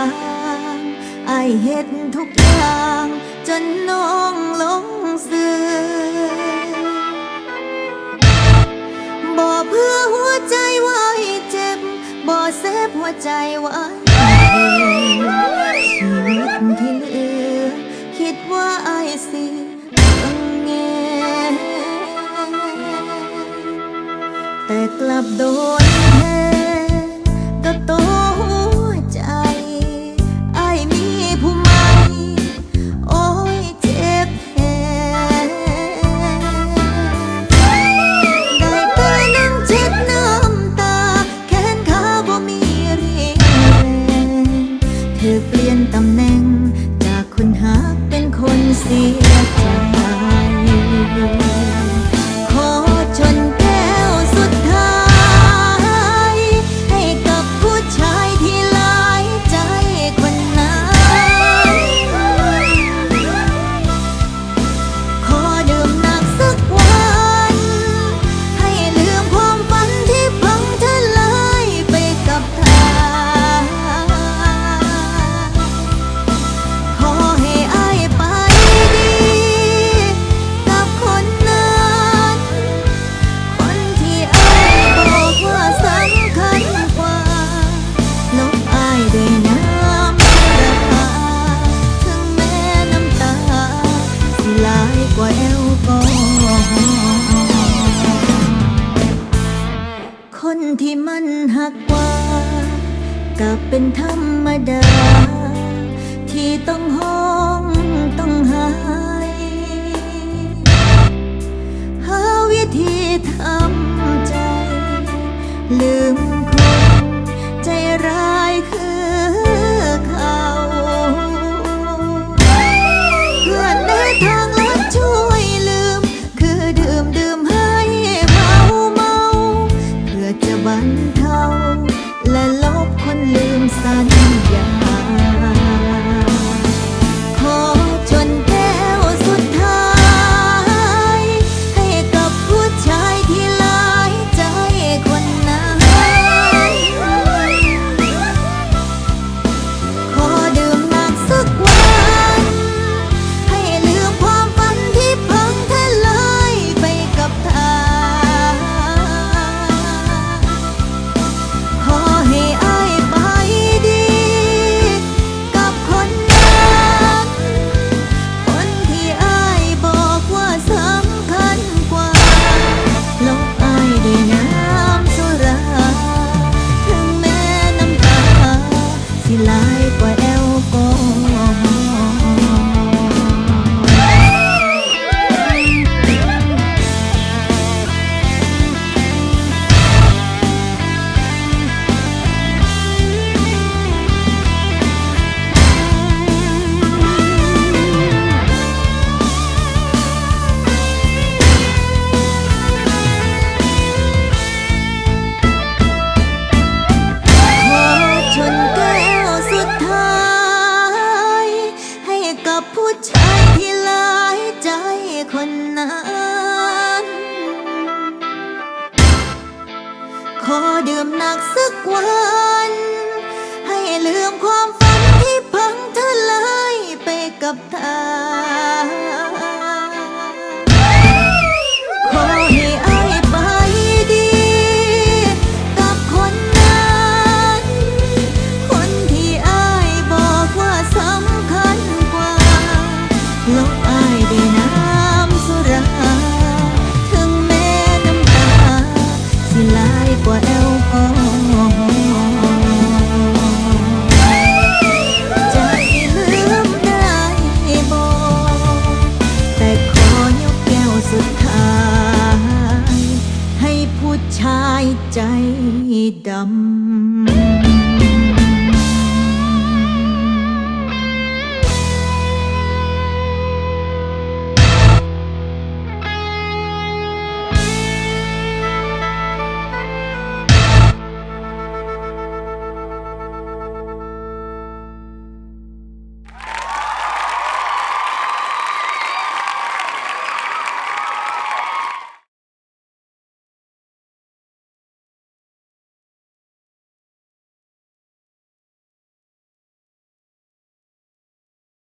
าง ไอเห็ดทุกอย่าง จนน้องลงซึ้อบ่เพื่อหัวใจไว้เจ็บ บ่เซฟหัวใจไว้ชีวิตที่เหลือ คิดว่าไอสิเงแต่กลับโดน คนที่มันหักว่ากับเป็นธรรมดา ที่ต้องห้องต้องหายหาวิธีทำใจ ลืม เทาและลบคนลืมสัญญา วัน ให้ลืมความฝันที่พังทลายไปกับเธอ ใจดำ